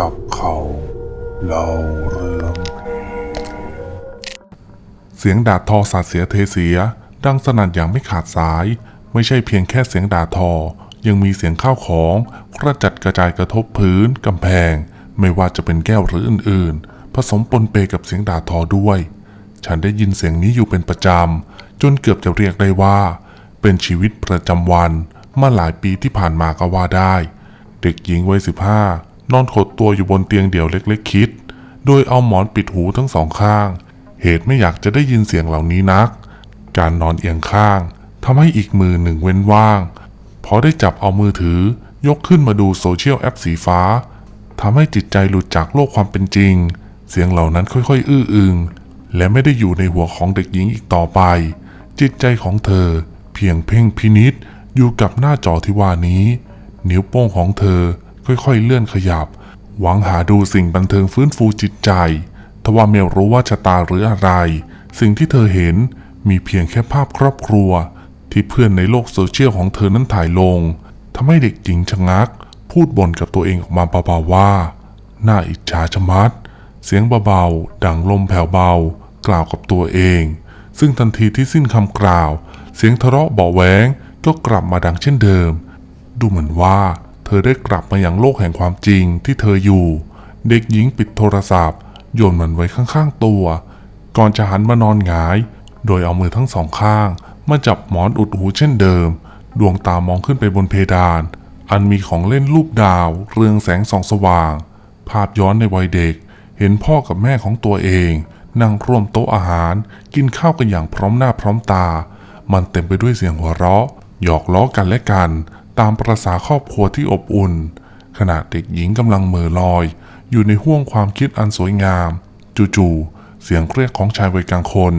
กับเขาเล่าเรื่องเสียงด่าทอสาดเสียเทเสีย ดังสนั่นอย่างไม่ขาดสาย ไม่ใช่เพียงแค่เสียงด่าทอ ยังมีเสียงข้าวของกระจัดกระจายกระทบพื้นกำแพง ไม่ว่าจะเป็นแก้วหรืออื่นๆ ผสมปนเปกับเสียงด่าทอด้วย ฉันได้ยินเสียงนี้อยู่เป็นประจำ จนเกือบจะเรียกได้ว่า เป็นชีวิตประจำวันมาหลายปีที่ผ่านมาก็ว่าได้ เด็กหญิงวัยสิบห้า นอนขดตัวอยู่บนเตียงเดี่ยวเล็กๆคิด โดยเอาหมอนปิดหูทั้งสองข้าง เหตุไม่อยากจะได้ยินเสียงเหล่านี้นัก การนอนเอียงข้างทำให้อีกมือหนึ่งเว้นว่าง พอได้จับเอามือถือยกขึ้นมาดูโซเชียลแอปสีฟ้าทำให้จิตใจหลุดจากโลกความเป็นจริง เสียงเหล่านั้นค่อยๆ อื้ออึง และไม่ได้อยู่ในหัวของเด็กหญิงอีกต่อไป จิตใจของเธอ เพียงเพ่งพินิษอยู่กับหน้าจอที่ว่านี้ นิ้วโป้งของเธอ ค่อยๆ เลื่อนขยับ หวังหาดูสิ่งบันเทิงฟื้นฟูจิตใจ ทว่าไม่รู้ว่าชะตาหรืออะไร สิ่งที่เธอเห็นมีเพียงแค่ภาพครอบครัว ที่เพื่อนในโลกโซเชียลของเธอนั้นถ่ายลงทำให้เด็กหญิงชะงัก พูดบ่นกับตัวเองออกมาเบาๆว่า น่าอิจฉาชะมัด เสียงเบาๆ ดังลมแผ่วเบา กล่าวกับตัวเอง ซึ่งทันทีที่สิ้นคำกล่าว เสียงทะเลาะเบาแหวงก็กลับมาดังเช่นเดิม ดูเหมือนว่า เธอได้กลับมาอย่างโลกแห่งความจริงที่เธออยู่ เด็กหญิงปิดโทรศัพท์ โยนมันไว้ข้างๆตัว ก่อนจะหันมานอนหงาย โดยเอามือทั้งสองข้าง มาจับหมอนอุดหูเช่นเดิม ดวงตามองขึ้นไปบนเพดาน อันมีของเล่นรูปดาว เรืองแสงส่องสว่าง ภาพย้อนในวัยเด็ก เห็นพ่อกับแม่ของตัวเอง นั่งร่วมโต๊ะอาหาร กินข้าวกันอย่างพร้อมหน้าพร้อมตา มันเต็มไปด้วยเสียงหัวเราะหยอกล้อกันและกัน ตามประษาครอบครัวที่อบอุ่น ขณะเด็กหญิงกำลังเม่อลอย อยู่ในห้วงความคิดอันสวยงาม จู่ๆเสียงเรียกของชายวัยกลางคน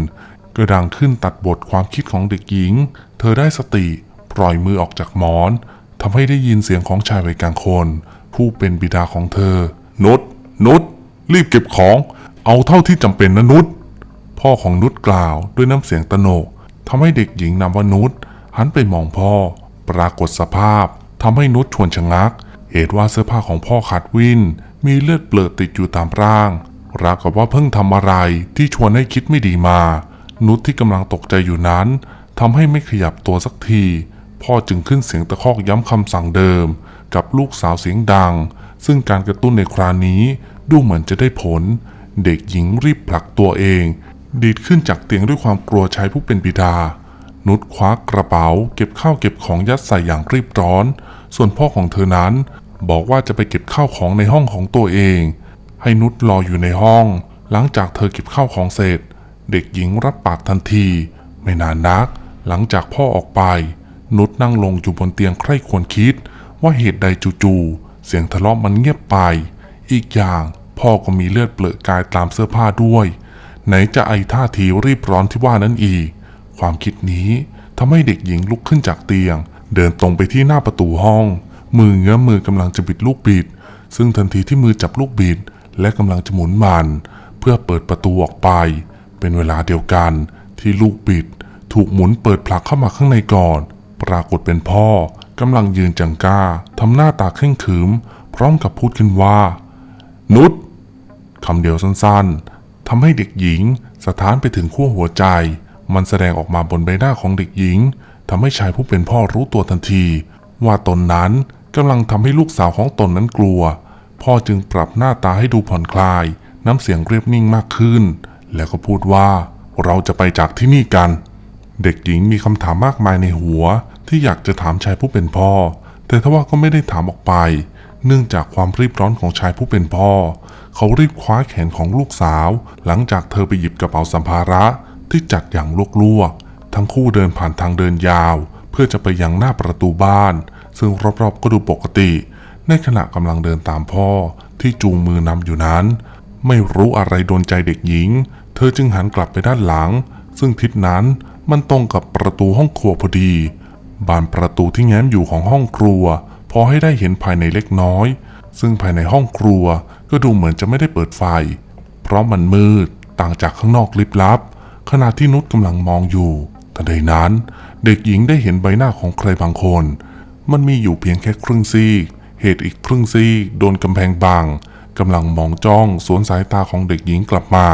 ก็ดังขึ้นตัดบทความคิดของเด็กหญิง เธอได้สติปล่อยมือออกจากหมอนทำให้ได้ยินเสียงของชายวัยกลางคน ผู้เป็นบิดาของเธอ นุชนุชรีบเก็บของ เอาเท่าที่จำเป็นนะนุชพ่อของนุชกล่าวด้วยน้ำเสียงตโนกทำให้เด็กหญิงนามว่านุชหันไปมองพ่อ ปรากฏสภาพทำให้นุชชวนชะงัก เหตุว่าเสื้อผ้าของพ่อขาดวิน มีเลือดเปลือติดอยู่ตามร่างราวกับว่าเพิ่งทำอะไรที่ชวนให้คิดไม่ดีมา นุชที่กำลังตกใจอยู่นั้นทำให้ไม่ขยับตัวสักที พ่อจึงขึ้นเสียงตะคอกย้ำคำสั่งเดิม กับลูกสาวเสียงดัง ซึ่งการกระตุ้นในคราวนี้ดูเหมือนจะได้ผล เด็กหญิงรีบผลักตัวเอง ดีดขึ้นจากเตียงด้วยความกลัวชายผู้เป็นบิดา นุชคว้ากระเป๋า เก็บข้าวเก็บของยัดใส่อย่างรีบร้อน ส่วนพ่อของเธอนั้น บอกว่าจะไปเก็บข้าวของในห้องของตัวเอง ให้นุชรออยู่ในห้อง หลังจากเธอเก็บข้าวของเสร็จ เด็กหญิงรับปากทันที ไม่นานนัก หลังจากพ่อออกไป นุชนั่งลงอยู่บนเตียงใคร่ควรคิด ว่าเหตุใดจู่ๆเสียงทะเลาะมันเงียบไป อีกอย่างพ่อก็มีเลือดเปลือะกายตามเสื้อผ้าด้วย ไหนจะไอท่าทีรีบร้อนที่ว่านั้นอีก ความคิดนี้ทำให้เด็กหญิงลุกขึ้นจากเตียง เดินตรงไปที่หน้าประตูห้อง มือเงื้อมือกำลังจะบิดลูกบิด ซึ่งทันทีที่มือจับลูกบิด และกำลังจะหมุนมัน เพื่อเปิดประตูออกไป เป็นเวลาเดียวกันที่ลูกบิด ถูกหมุนเปิดผลักเข้ามาข้างในก่อน ปรากฏเป็นพ่อกำลังยืนจังก้าทำหน้าตาเคร่งขรึม พร้อมกับพูดขึ้นว่า นุชคำเดียวสั้นๆทำให้เด็กหญิงสะท้านไปถึงขั้วหัวใจ มันแสดงออกมาบนใบหน้าของเด็กหญิงทำให้ชายผู้เป็นพ่อรู้ตัวทันที ว่าตนนั้นกำลังทำให้ลูกสาวของตนนั้นกลัว พ่อจึงปรับหน้าตาให้ดูผ่อนคลาย น้ำเสียงเรียบนิ่งมากขึ้น แล้วก็พูดว่าเราจะไปจากที่นี่กัน เด็กหญิงมีคำถามมากมายในหัว ที่อยากจะถามชายผู้เป็นพ่อ แต่ทว่าก็ไม่ได้ถามออกไป เนื่องจากความรีบร้อนของชายผู้เป็นพ่อ เขารีบคว้าแขนของลูกสาว หลังจากเธอไปหยิบกระเป๋าสัมภาระ ที่จัดอย่างลวกๆ ทั้งคู่เดินผ่านทางเดินยาว เพื่อจะไปยังหน้าประตูบ้าน ซึ่งรอบๆก็ดูปกติ ในขณะกำลังเดินตามพ่อที่จูงมือนำอยู่นั้น ไม่รู้อะไรโดนใจเด็กหญิง เธอจึงหันกลับไปด้านหลัง ซึ่งทิศนั้นมันตรงกับประตูห้องครัวพอดี บานประตูที่แง้มอยู่ของห้องครัว พอให้ได้เห็นภายในเล็กน้อย ซึ่งภายในห้องครัวก็ดูเหมือนจะไม่ได้เปิดไฟ เพราะมันมืดต่างจากข้างนอกลิบลับ ขณะที่นุชกำลังมองอยู่ทันใดนั้นเด็กหญิงได้เห็นใบหน้าของใครบางคน มันมีอยู่เพียงแค่ครึ่งซีก เหตุอีกครึ่งซีกโดนกำแพงบังกำลังมองจ้องสวนสายตาของเด็กหญิงกลับมา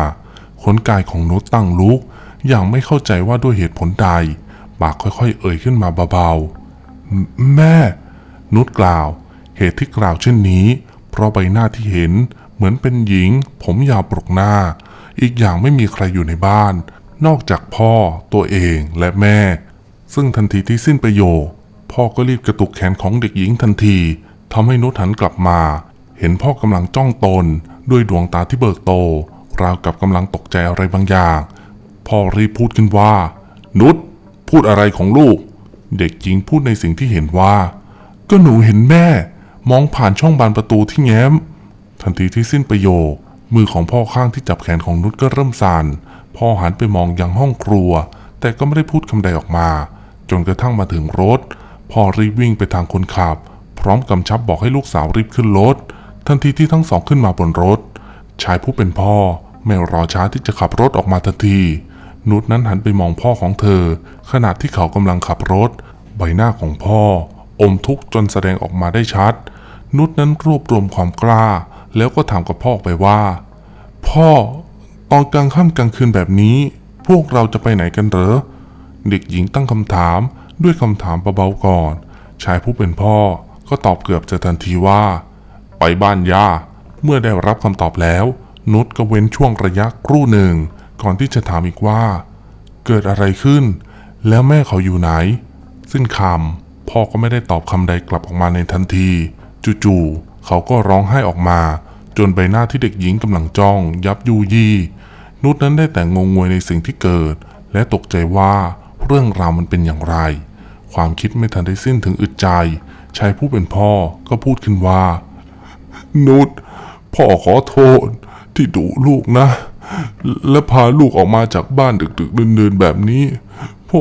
ขนกายของนุชตั้งลุก อย่างไม่เข้าใจว่าด้วยเหตุผลใด ปากค่อยๆ เอ่ยขึ้นมาเบาๆ แม่ นุชกล่าว เหตุที่กล่าวเช่นนี้ เพราะใบหน้าที่เห็นเหมือนเป็นหญิง ผมยาวปรกหน้า อีกอย่างไม่มีใครอยู่ในบ้าน นอกจากพ่อตัวเองและแม่ ซึ่งทันทีที่สิ้นประโยค พ่อก็รีบกระตุกแขนของเด็กหญิงทันทีทำให้นุชหันกลับมา เห็นพ่อกำลังจ้องตน ด้วยดวงตาที่เบิกโต ราวกับกำลังตกใจอะไรบางอย่าง พ่อรีบพูดขึ้นว่า นุชพูดอะไรของลูก เด็กหญิงพูดในสิ่งที่เห็นว่า ก็หนูเห็นแม่ มองผ่านช่องบานประตูที่แง้ม ทันทีที่สิ้นประโยค มือของพ่อข้างที่จับแขนของนุชก็เริ่มสั่น พ่อหันไปมองยังห้องครัว แต่ก็ไม่ได้พูดคำใดออกมา จนกระทั่งมาถึงรถ พ่อรีบวิ่งไปทางคนขับ พร้อมกำชับบอกให้ลูกสาวรีบขึ้นรถ ทันทีที่ทั้งสองขึ้นมาบนรถ ชายผู้เป็นพ่อไม่รอช้าที่จะขับรถออกมาทันที นุชนั้นหันไปมองพ่อของเธอ ขณะที่เขากำลังขับรถ ใบหน้าของพ่อ อมทุกข์จนแสดงออกมาได้ชัด นุชนั้นรวบรวมความกล้า แล้วก็ถามกับพ่อไปว่า พ่อ อนกลางค่ำกลางคืนแบบนี้ พวกเราจะไปไหนกันเหรอ เด็กหญิงตั้งคำถามด้วยคำถามเบาๆก่อน ชายผู้เป็นพ่อก็ตอบเกือบจะทันทีว่า ไปบ้านย่า เมื่อได้รับคำตอบแล้วนุชก็เว้นช่วงระยะครู่หนึ่ง ก่อนที่จะถามอีกว่า เกิดอะไรขึ้น แล้วแม่เขาอยู่ไหนสิ้นคำพ่อก็ไม่ได้ตอบคำใดกลับออกมาในทันที จู่ๆเขาก็ร้องไห้ออกมา จนใบหน้าที่เด็กหญิงกำลังจ้อง ยับยูยี่ นุชนั้นได้แต่งงงวยในสิ่งที่เกิด และตกใจว่าเรื่องราวมันเป็นอย่างไร ความคิดไม่ทันได้สิ้นถึงอึดใจชายผู้เป็นพ่อก็พูดขึ้นว่า นุชพ่อขอโทษที่ดุลูกนะ และพาลูกออกมาจากบ้านดึกๆเดินๆแบบนี้ พ่อ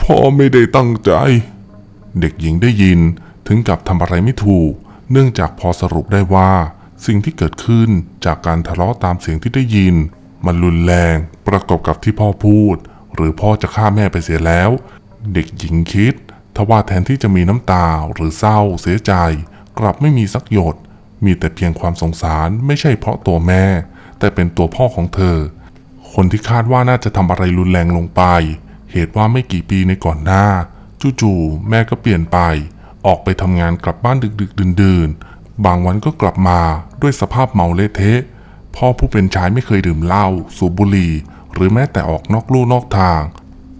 พ่อไม่ได้ตั้งใจ เด็กหญิงได้ยินถึงกับทำอะไรไม่ถูก เนื่องจากพอสรุปได้ว่า สิ่งที่เกิดขึ้นจากการทะเลาะตามเสียงที่ได้ยิน มันรุนแรงประกอบกับที่พ่อพูด หรือพ่อจะฆ่าแม่ไปเสียแล้ว เด็กหญิงคิดทว่าแทนที่จะมีน้ำตาหรือเศร้าเสียใจ กลับไม่มีสักหยด มีแต่เพียงความสงสารไม่ใช่เพราะตัวแม่ แต่เป็นตัวพ่อของเธอ คนที่คาดว่าน่าจะทำอะไรรุนแรงลงไป เหตุว่าไม่กี่ปีในก่อนหน้า จู่ๆแม่ก็เปลี่ยนไป ออกไปทำงานกลับบ้านดึกๆ ดื่นๆ บางวันก็กลับมาด้วยสภาพเมาเละเทะ พ่อผู้เป็นชายไม่เคยดื่มเหล้าสูบบุหรี่ หรือแม้แต่ออกนอกลู่นอกทาง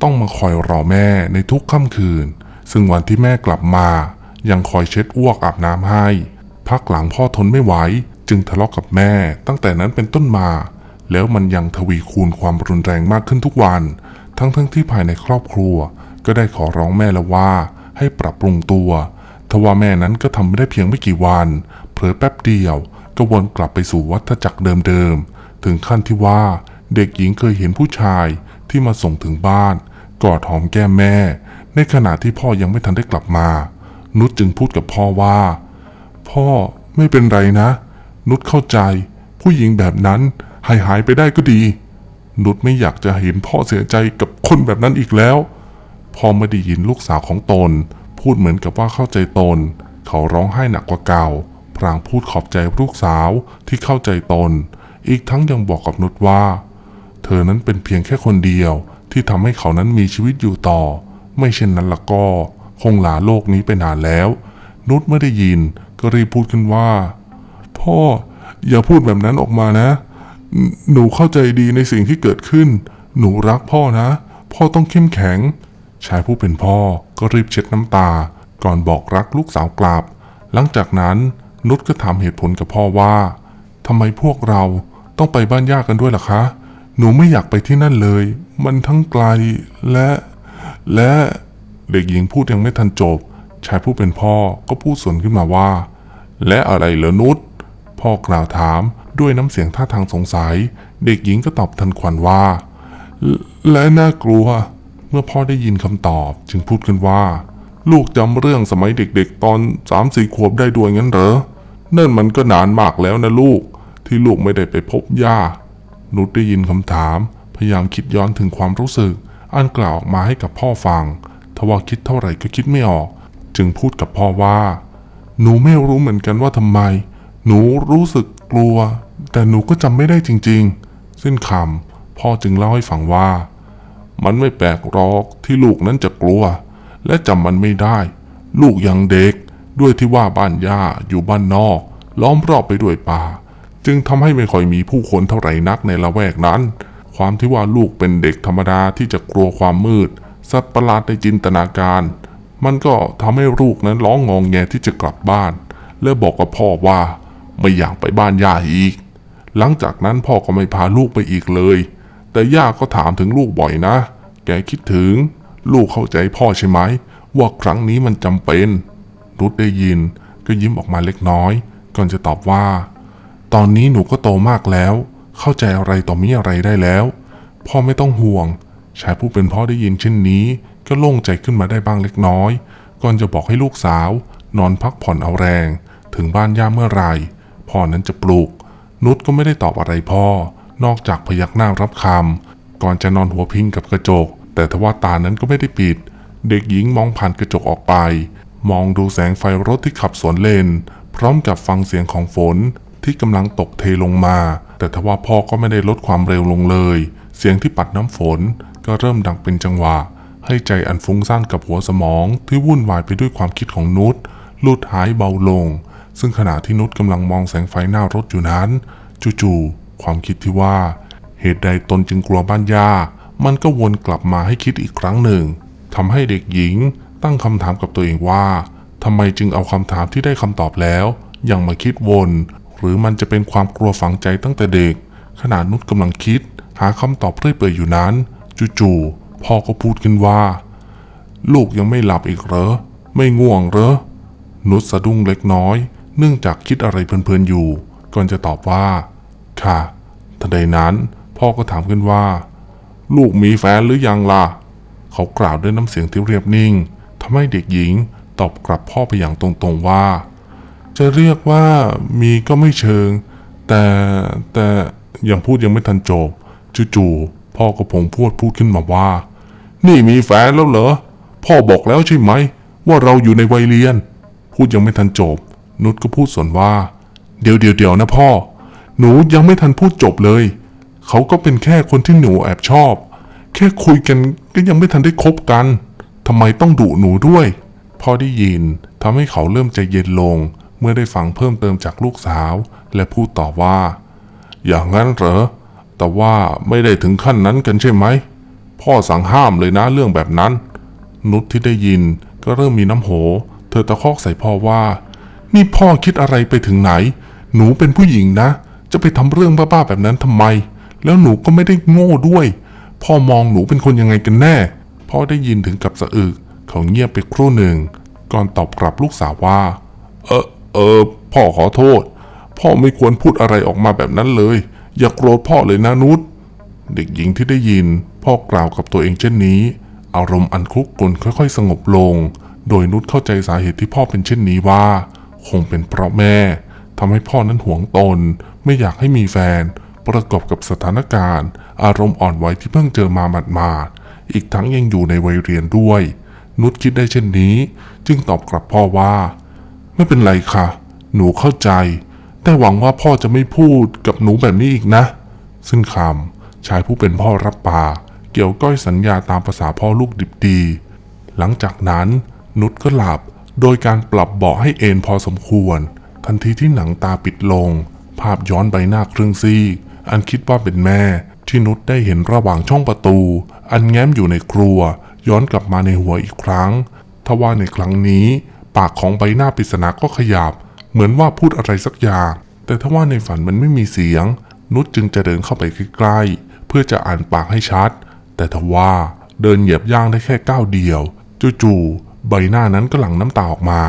ต้องมาคอยรอแม่ในทุกค่ำคืน ซึ่งวันที่แม่กลับมา ยังคอยเช็ดอ้วกอาบน้ำให้ พักหลังพ่อทนไม่ไหวจึงทะเลาะกับแม่ตั้งแต่นั้นเป็นต้นมา แล้วมันยังทวีคูณความรุนแรงมากขึ้นทุกวัน ทั้งๆทที่ภายในครอบครัว ก็ได้ขอร้องแม่แล้วว่า ให้ปรับปรุงตัวทว่าแม่นั้นก็ทำไม่ได้เพียงไม่กี่วัน เผลอแป๊บเดียว ก็วนกลับไปสู่วัฏจักรเดิมๆ ถึงขั้นที่ว่าเด็กหญิงเคยเห็นผู้ชายที่มาส่งถึงบ้าน กอดหอมแก้มแม่ ในขณะที่พ่อยังไม่ทันได้กลับมา นุชจึงพูดกับพ่อว่า พ่อไม่เป็นไรนะ นุชเข้าใจ ผู้หญิงแบบนั้นหายหายไปได้ก็ดี นุชไม่อยากจะเห็นพ่อเสียใจกับคนแบบนั้นอีกแล้ว พอไม่ได้ยินลูกสาวของตน พูดเหมือนกับว่าเข้าใจตน เขาร้องไห้หนักกว่าเก่า พรางพูดขอบใจลูกสาวที่เข้าใจตน อีกทั้งยังบอกกับนุชว่า เธอนั้นเป็นเพียงแค่คนเดียวที่ทำให้เขานั้นมีชีวิตอยู่ต่อ ไม่เช่นนั้นละก็ คงลาโลกนี้ไปนานแล้ว นุชไม่ได้ยินก็รีบพูดขึ้นว่า พ่ออย่าพูดแบบนั้นออกมานะ หนหนูเข้าใจดีในสิ่งที่เกิดขึ้น หนูรักพ่อนะ พ่อต้องเข้มแข็ง ชายผู้เป็นพ่อก็รีบเช็ดน้ำตา ก่อนบอกรักลูกสาวกลับ หลังจากนั้น นุชก็ถามเหตุผลกับพ่อว่าทำไมพวกเราต้องไปบ้านย่ากันด้วยล่ะคะ หนูไม่อยากไปที่นั่นเลย มันทั้งไกลและ และเด็กหญิงพูดยังไม่ทันจบ ชายผู้เป็นพ่อก็พูดสวนขึ้นมาว่า และอะไรเหรอนุชพ่อกล่าวถามด้วยน้ำเสียงท่าทางสงสัย เด็กหญิงก็ตอบทันควันว่า และน่ากลัว เมื่อพ่อได้ยินคำตอบจึงพูดขึ้นว่า ลูกจำเรื่องสมัยเด็กๆ ตอนสามสี่ขวบได้ด้วยงั้นเหรอ นั่นมันก็นานมากแล้วนะลูก ที่ลูกไม่ได้ไปพบย่า นุชได้ยินคำถาม พยายามคิดย้อนถึงความรู้สึก อันกล่าวออกมาให้กับพ่อฟังทว่าคิดเท่าไหร่ก็คิดไม่ออก จึงพูดกับพ่อว่า หนูไม่รู้เหมือนกันว่าทำไม หนูรู้สึกกลัว แต่หนูก็จำไม่ได้จริง ๆ สิ้นคำพ่อจึงเล่าให้ฟังว่า มันไม่แปลกหรอกที่ลูกนั้นจะกลัว และจำมันไม่ได้ ลูกยังเด็ก ด้วยที่ว่าบ้านย่าอยู่บ้านนอก ล้อมรอบไปด้วยป่า จึงทำให้ไม่ค่อยมีผู้คนเท่าไหร่นักในละแวกนั้น ความที่ว่าลูกเป็นเด็กธรรมดาที่จะกลัวความมืด สัตว์ประหลาดในจินตนาการ มันก็ทำให้ลูกนั้นร้องงองแงที่จะกลับบ้าน และบอกกับพ่อว่าไม่อยากไปบ้านย่าอีก หลังจากนั้นพ่อก็ไม่พาลูกไปอีกเลย แต่ย่าก็ถามถึงลูกบ่อยนะ แกคิดถึง ลูกเข้าใจพ่อใช่ไหม ว่าครั้งนี้มันจำเป็น รุดได้ยินก็ยิ้มออกมาเล็กน้อย ก่อนจะตอบว่า ตอนนี้หนูก็โตมากแล้ว เข้าใจอะไรต่อมีอะไรได้แล้ว พ่อไม่ต้องห่วง ชายผู้เป็นพ่อได้ยินเช่นนี้ ก็โล่งใจขึ้นมาได้บ้างเล็กน้อย ก่อนจะบอกให้ลูกสาว นอนพักผ่อนเอาแรง ถึงบ้านย่าเมื่อไหร่พ่อนั้นจะปลุก นุชก็ไม่ได้ตอบอะไรพ่อ นอกจากพยักหน้ารับคำก่อนจะนอนหัวพิงกับกระจก แต่ทว่าตานั้นก็ไม่ได้ปิด เด็กหญิงมองผ่านกระจกออกไป มองดูแสงไฟรถที่ขับสวนเลน พร้อมกับฟังเสียงของฝนที่กำลังตกเทลงมา แต่ทว่าพ่อก็ไม่ได้ลดความเร็วลงเลย เสียงที่ปัดน้ำฝนก็เริ่มดังเป็นจังหวะ ให้ใจอันฟุ้งซ่านกับหัวสมองที่วุ่นวายไปด้วยความคิดของนุชลุดหายเบาลง ซึ่งขณะที่นุชกำลังมองแสงไฟหน้ารถอยู่นั้น จู่ๆความคิดที่ว่า เหตุใดตนจึงกลัวบ้านยามันก็วนกลับมาให้คิดอีกครั้งหนึ่งทำให้เด็กหญิง ตั้งคำถามกับตัวเองว่าทำไมจึงเอาคำถามที่ได้คำตอบแล้วยังมาคิดวน หรือมันจะเป็นความกลัวฝังใจตั้งแต่เด็ก ขณะนุชกำลังคิด หาคำตอบเรื่อยเปื่อยอยู่นั้น จู่ๆพ่อก็พูดขึ้นว่า ลูกยังไม่หลับอีกเหรอ ไม่ง่วงเหรอ นุชสะดุ้งเล็กน้อย เนื่องจากคิดอะไรเพลินๆอยู่ ก่อนจะตอบว่า ค่ะทันใดนั้น พ่อก็ถามขึ้นว่า ลูกมีแฟนหรือยังล่ะ เขากล่าวด้วยน้ำเสียงที่เรียบนิ่ง ทำให้เด็กหญิงตอบกลับพ่อไปอย่างตรงๆว่า จะเรียกว่ามีก็ไม่เชิง แต่แต่ยังพูดยังไม่ทันจบจู่ๆพ่อก็พงพูดพูดขึ้นมาว่า นี่มีแฟนแล้วเหรอ พ่อบอกแล้วใช่ไหม ว่าเราอยู่ในวัยเรียน พูดยังไม่ทันจบ นุชก็พูดสวนว่า เดี๋ยวเดี๋ยวเดี๋ยวนะพ่อ หนูยังไม่ทันพูดจบเลย เขาก็เป็นแค่คนที่หนูแอบชอบ แค่คุยกันก็ยังไม่ทันได้คบกัน ทำไมต้องดุหนูด้วย พ่อได้ยินทำให้เขาเริ่มใจเย็นลง เมื่อได้ฟังเพิ่มเติมจากลูกสาว และพูดต่อว่า อย่างนั้นเหรอ แต่ว่าไม่ได้ถึงขั้นนั้นกันใช่ไหม พ่อสั่งห้ามเลยนะเรื่องแบบนั้น นุชที่ได้ยินก็เริ่มมีน้ำโห เธอตะคอกใส่พ่อว่า นี่พ่อคิดอะไรไปถึงไหน หนูเป็นผู้หญิงนะ จะไปทำเรื่องบ้าๆแบบนั้นทำไม แล้วหนูก็ไม่ได้โง่ด้วย พ่อมองหนูเป็นคนยังไงกันแน่ พ่อได้ยินถึงกับสะอึกเขาเงียบไปครู่หนึ่ง ก่อนตอบกลับลูกสาวว่า เออเออพ่อขอโทษ พ่อไม่ควรพูดอะไรออกมาแบบนั้นเลย อย่าโกรธพ่อเลยนะนุชเด็กหญิงที่ได้ยิน พ่อกล่าวกับตัวเองเช่นนี้ อารมณ์อันคุกกลนค่อย ๆ สงบลง โดยนุชเข้าใจสาเหตุที่พ่อเป็นเช่นนี้ว่า คงเป็นเพราะแม่ทำให้พ่อนั้นหวงตน ไม่อยากให้มีแฟน ประกอบกับสถานการณ์ อารมณ์อ่อนไหวที่เพิ่งเจอมาหมาดๆ อีกทั้งยังอยู่ในวัยเรียนด้วย นุชคิดได้เช่นนี้ จึงตอบกลับพ่อว่า ไม่เป็นไรค่ะ หนูเข้าใจ แต่หวังว่าพ่อจะไม่พูดกับหนูแบบนี้อีกนะ ซึ่งคำชายผู้เป็นพ่อรับปากเกี่ยวก้อยสัญญาตามภาษาพ่อลูกดิบดี หลังจากนั้นนุชก็หลับโดยการปรับเบาะให้เอนพอสมควร ทันทีที่หนังตาปิดลง ภาพย้อนใบหน้าครึ่งซีกอันคิดว่าเป็นแม่ ที่นุชได้เห็นระหว่างช่องประตู อันแง้มอยู่ในครัว ย้อนกลับมาในหัวอีกครั้ง ทว่าในครั้งนี้ ปากของใบหน้าปริศนาก็ขยับ เหมือนว่าพูดอะไรสักอย่าง แต่ถ้าว่าในฝันมันไม่มีเสียง นุชจึงจะเดินเข้าไปใกล้ๆ เพื่อจะอ่านปากให้ชัด แต่ทว่าเดินเหยียบย่างได้แค่ก้าวเดียว จู่ๆใบหน้านั้นก็หลั่งน้ำตาออกมา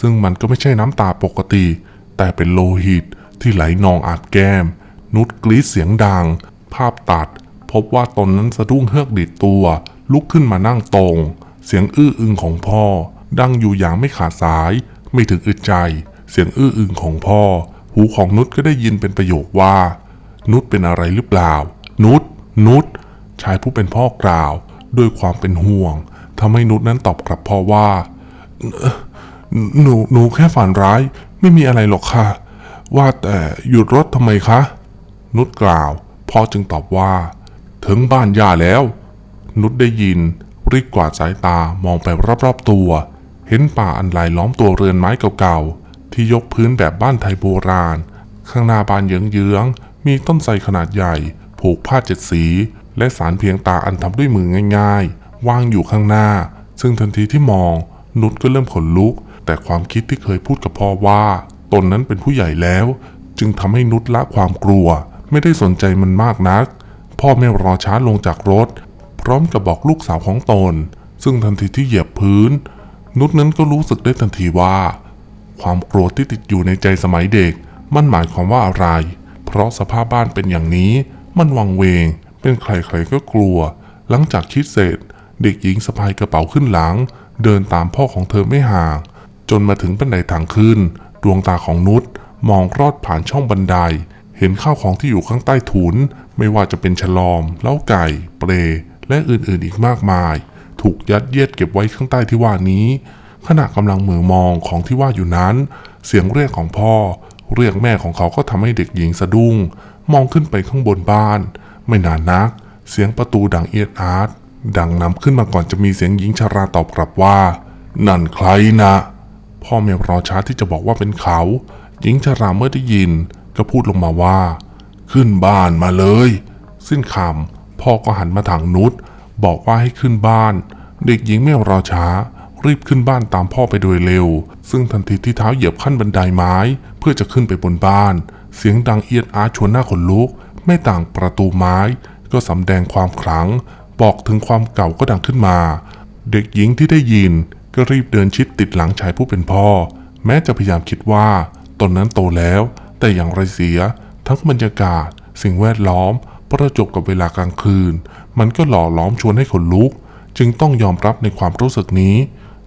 ซึ่งมันก็ไม่ใช่น้ำตาปกติ แต่เป็นโลหิตที่ไหลนองอาบแก้ม นุชกรีดเสียงดัง ภาพตัด พบว่าตนนั้นสะดุ้งเฮือกดีดตัว ลุกขึ้นมานั่งตรง เสียงอื้ออึงของพ่อ ดังอยู่อย่างไม่ขาดสาย ไม่ถึงอึดใจ เสียงอื้ออึงของพ่อ หูของนุชก็ได้ยินเป็นประโยคว่า นุชเป็นอะไรหรือเปล่า นุชนุชชายผู้เป็นพ่อกล่าว ด้วยความเป็นห่วงทำให้นุชนั้นตอบกลับพ่อว่า หนูหนูแค่ฝันร้าย ไม่มีอะไรหรอกค่ะ ว่าแต่หยุดรถทำไมคะ นุชกล่าว พ่อจึงตอบว่า ถึงบ้านย่าแล้ว นุชได้ยินรีบกวาดสายตามองไปรอบๆตัว เห็นป่าอันลายล้อมตัวเรือนไม้เก่าๆ ที่ยกพื้นแบบบ้านไทยโบราณ ข้างหน้าบ้านเยื้องๆ มีต้นไทรขนาดใหญ่ ผูกผ้าเจ็ดสี และสารเพียงตาอันทำด้วยมือง่ายๆ วางอยู่ข้างหน้า ซึ่งทันทีที่มอง นุชก็เริ่มขนลุก แต่ความคิดที่เคยพูดกับพ่อว่า ตนนั้นเป็นผู้ใหญ่แล้ว จึงทำให้นุชละความกลัว ไม่ได้สนใจมันมากนัก พ่อไม่รอช้าลงจากรถ พร้อมกับบอกลูกสาวของตน ซึ่งทันทีที่เหยียบพื้น นุชนั้นก็รู้สึกได้ทันทีว่า ความกลัวที่ติดอยู่ในใจสมัยเด็ก มันหมายความว่าอะไร เพราะสภาพบ้านเป็นอย่างนี้ มันวังเวง เป็นใครๆก็กลัว หลังจากคิดเสร็จ เด็กหญิงสะพายกระเป๋าขึ้นหลัง เดินตามพ่อของเธอไม่ห่าง จนมาถึงบันไดทางขึ้น ดวงตาของนุชมองรอดผ่านช่องบันได เห็นข้าวของที่อยู่ข้างใต้ถุน ไม่ว่าจะเป็นฉลอม เล้าไก่ เปรและอื่นๆอีกมากมาย ถูกยัดเยียดเก็บไว้ข้างใต้ที่ว่านี้ ขณะกำลังมือมองของที่ว่าอยู่นั้น เสียงเรียกของพ่อ เรียกแม่ของเขาก็ทำให้เด็กหญิงสะดุ้ง มองขึ้นไปข้างบนบ้าน ไม่นานนัก เสียงประตูดังเอียดอาร์ตดังนำขึ้นมาก่อนจะมีเสียงหญิงชาราตอบกลับว่า นั่นใครนะ พ่อไม่รอช้าที่จะบอกว่าเป็นเขา หญิงชาราเมื่อได้ยิน ก็พูดลงมาว่า ขึ้นบ้านมาเลย สิ้นคำพ่อก็หันมาทางนุชบอกว่าให้ขึ้นบ้าน เด็กหญิงไม่รอช้า รีบขึ้นบ้านตามพ่อไปโดยเร็ว ซึ่งทันทีที่เท้าเหยียบขั้นบันไดไม้ เพื่อจะขึ้นไปบนบ้าน เสียงดังเอียดอาชวนหน้าขนลุก ไม่ต่างประตูไม้ ก็สำแดงความขลัง บอกถึงความเก่าก็ดังขึ้นมา เด็กหญิงที่ได้ยิน ก็รีบเดินชิดติดหลังชายผู้เป็นพ่อ แม้จะพยายามคิดว่าตนนั้นโตแล้ว แต่อย่างไรเสียทั้งบรรยากาศ สิ่งแวดล้อม ประจบกับเวลากลางคืน มันก็หล่อล้อมชวนให้ขนลุก จึงต้องยอมรับในความรู้สึกนี้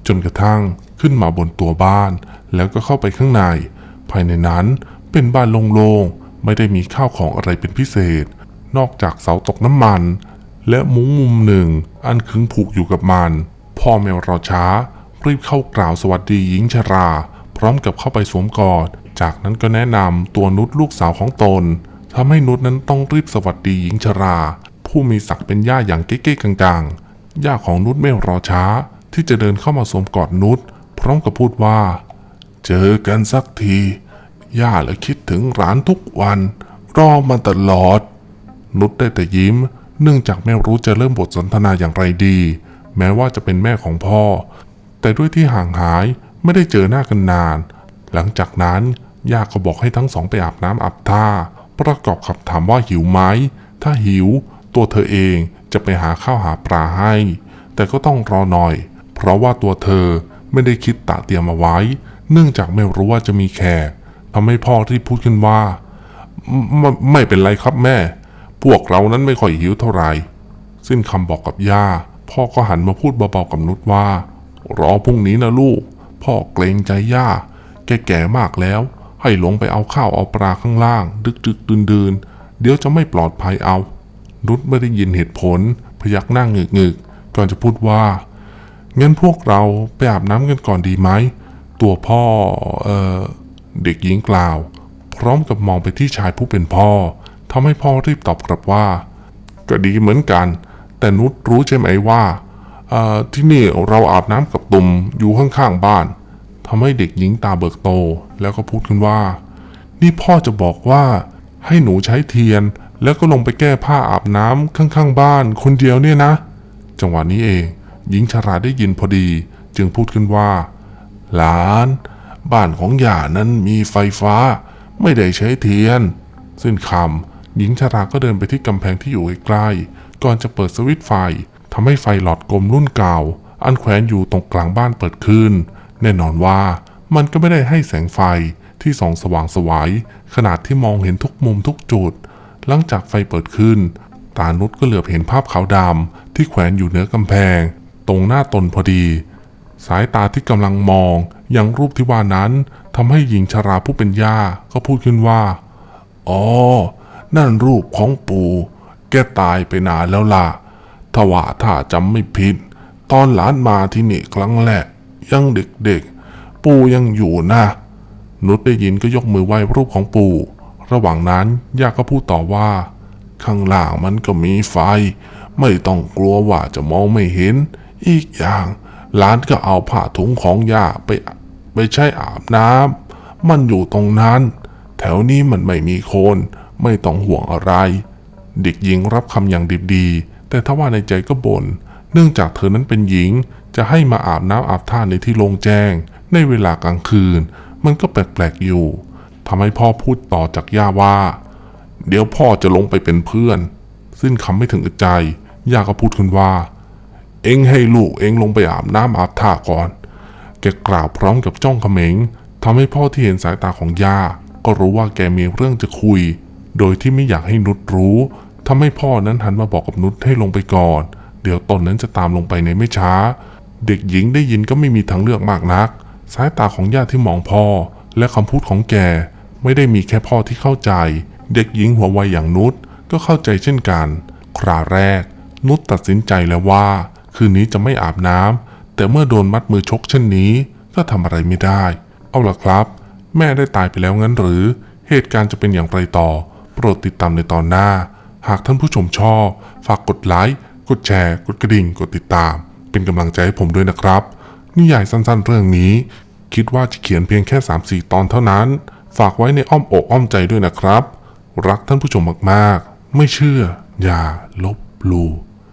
จนกระทั่งขึ้นมาบนตัวบ้าน แล้วก็เข้าไปข้างใน ภายในนั้นเป็นบ้านโล่งๆไม่ได้มีข้าวของอะไรเป็นพิเศษ นอกจากเสาตกน้ำมัน และมุ้งมุมหนึ่ง อันขึงผูกอยู่กับมัน พ่อแมวรอช้า รีบเข้ากล่าวสวัสดีหญิงชรา พร้อมกับเข้าไปสวมกอด จากนั้นก็แนะนำตัวนุชลูกสาวของตนทำให้นุชนั้นต้องรีบสวัสดีหญิงชรา ผู้มีศักดิ์เป็นย่าอย่างเก๊ๆกลางๆย่าของนุชไม่รอช้า ที่จะเดินเข้ามาสวมกอดนุชพร้อมกับพูดว่า เจอกันสักที ย่าและคิดถึงหลานทุกวันรอมาตลอด นุชได้แต่ยิ้ม เนื่องจากไม่รู้จะเริ่มบทสนทนาอย่างไรดี แม้ว่าจะเป็นแม่ของพ่อ แต่ด้วยที่ห่างหายไม่ได้เจอหน้ากันนาน หลังจากนั้น ย่าก็บอกให้ทั้งสองไปอาบน้ำอาบท่า ประกอบกับถามว่าหิวไหม ถ้าหิว ตัวเธอเองจะไปหาข้าวหาปลาให้ แต่ก็ต้องรอหน่อย เพราะว่าตัวเธอไม่ได้คิดตะเตรียมเอาไว้ เนื่องจากไม่รู้ว่าจะมีแขกทำให้พ่อรีบพูดขึ้นว่าไม่ไม่เป็นไรครับแม่ พวกเรานั้นไม่ค่อยหิวเท่าไหร่สิ้นคำบอกกับย่า พ่อก็หันมาพูดเบาๆกับนุชว่า รอพรุ่งนี้นะลูก พ่อเกรงใจย่า แกแก่มากแล้ว ให้หลงไปเอาข้าวเอาปลาข้างล่าง ดึกดึกดื่นดื่นๆเดี๋ยวจะไม่ปลอดภัยเอานุชไม่ได้ยินเหตุผล พยักหน้างึกงึกๆก่อนจะพูดว่างั้นพวกเราไปอาบน้ำกันก่อนดีไหม ตัวพ่อเออเด็กหญิงกล่าว พร้อมกับมองไปที่ชายผู้เป็นพ่อทำให้พ่อรีบตอบกลับว่า ก็ดีเหมือนกัน แต่นุชรู้ใช่ไหมว่าที่นี่เราอาบน้ำกับตุ่มอยู่ข้างๆบ้าน ทำให้เด็กหญิงตาเบิกโตแล้วก็พูดขึ้นว่า นี่พ่อจะบอกว่าให้หนูใช้เทียน แล้วก็ลงไปแก้ผ้าอาบน้ำข้างๆบ้าน คนเดียวเนี่ยนะ จังหวะนี้เอง หญิงชราได้ยินพอดี จึงพูดขึ้นว่า หลาน บ้านของย่านั้นมีไฟฟ้า ไม่ได้ใช้เทียน สิ้นคำหญิงชราก็เดินไปที่กำแพงที่อยู่ใกล้ๆก่อนจะเปิดสวิตช์ไฟทำให้ไฟหลอดกลมรุ่นเก่า อันแขวนอยู่ตรงกลางบ้านเปิดขึ้น แน่นอนว่ามันก็ไม่ได้ให้แสงไฟที่ส่องสว่างสวัยขนาดที่มองเห็นทุกมุมทุกจุด หลังจากไฟเปิดขึ้น ตานุชก็เหลือบเห็นภาพขาวดำที่แขวนอยู่เหนือกำแพง ตรงหน้าตนพอดี สายตาที่กำลังมองยังรูปที่ว่านั้นทำให้หญิงชราผู้เป็นย่าก็พูดขึ้นว่า อ๋อ นั่นรูปของปู่แกตายไปนานแล้วล่ะถ้าว่าถ้าจำไม่ผิด ตอนหลานมาที่นี่ครั้งแรก ยังเด็กๆ ปู่ยังอยู่นะนุชได้ยินก็ยกมือไหว้รูปของปู่ ระหว่างนั้นย่าก็พูดต่อว่า ข้างล่างมันก็มีไฟ ไม่ต้องกลัวว่าจะมองไม่เห็น อีกอย่างหลานก็เอาผ้าถุงของย่าไปไปใช้อาบน้ำมันอยู่ตรงนั้น แถวนี้มันไม่มีคน ไม่ต้องห่วงอะไร เด็กหญิงรับคำอย่างดีดีแต่ถ้าว่าในใจก็บน่น เนื่องจากเธอนั้นเป็นหญิง จะให้มาอาบน้ำอาบท่าในที่โล่งแจ้ง ในเวลากลางคืน มันก็แปลกๆอยู่ทำให้พ่อพูดต่อจากย่าว่า เดี๋ยวพ่อจะลงไปเป็นเพื่อน สิ้นคำไม่ถึงอึดใจ ย่าก็พูดขึ้นว่า เอ็งให้ลูกเอ็งลงไปอาบน้ำอาบท่าก่อน แกกล่าวพร้อมกับจ้องเขม็งทำให้พ่อที่เห็นสายตาของย่า ก็รู้ว่าแกมีเรื่องจะคุย โดยที่ไม่อยากให้นุชรู้ทำให้พ่อนั้นหันมาบอกกับนุชให้ลงไปก่อน เดี๋ยวตนนั้นจะตามลงไปในไม่ช้า เด็กหญิงได้ยินก็ไม่มีทางเลือกมากนัก สายตาของย่าที่มองพ่อ และคำพูดของแก ไม่ได้มีแค่พ่อที่เข้าใจ เด็กหญิงหัววัยอย่างนุชก็เข้าใจเช่นกัน คราแรก นุชตัดสินใจแล้วว่า คืนนี้จะไม่อาบน้ำแต่เมื่อโดนมัดมือชกเช่นนี้ ก็ทำอะไรไม่ได้ เอาล่ะครับ แม่ได้ตายไปแล้วงั้นหรือ เหตุการณ์จะเป็นอย่างไรต่อ โปรดติดตามในตอนหน้า หากท่านผู้ชมชอบ ฝากกดไลค์ กดแชร์ กดกระดิ่ง กดติดตาม เป็นกำลังใจให้ผมด้วยนะครับ นิยายสั้นๆเรื่องนี้ คิดว่าจะเขียนเพียงแค่ 3-4 ตอนเท่านั้น ฝากไว้ในอ้อมอกอ้อมใจด้วยนะครับ รักท่านผู้ชมมากๆ ไม่เชื่อ อย่าลบหลู่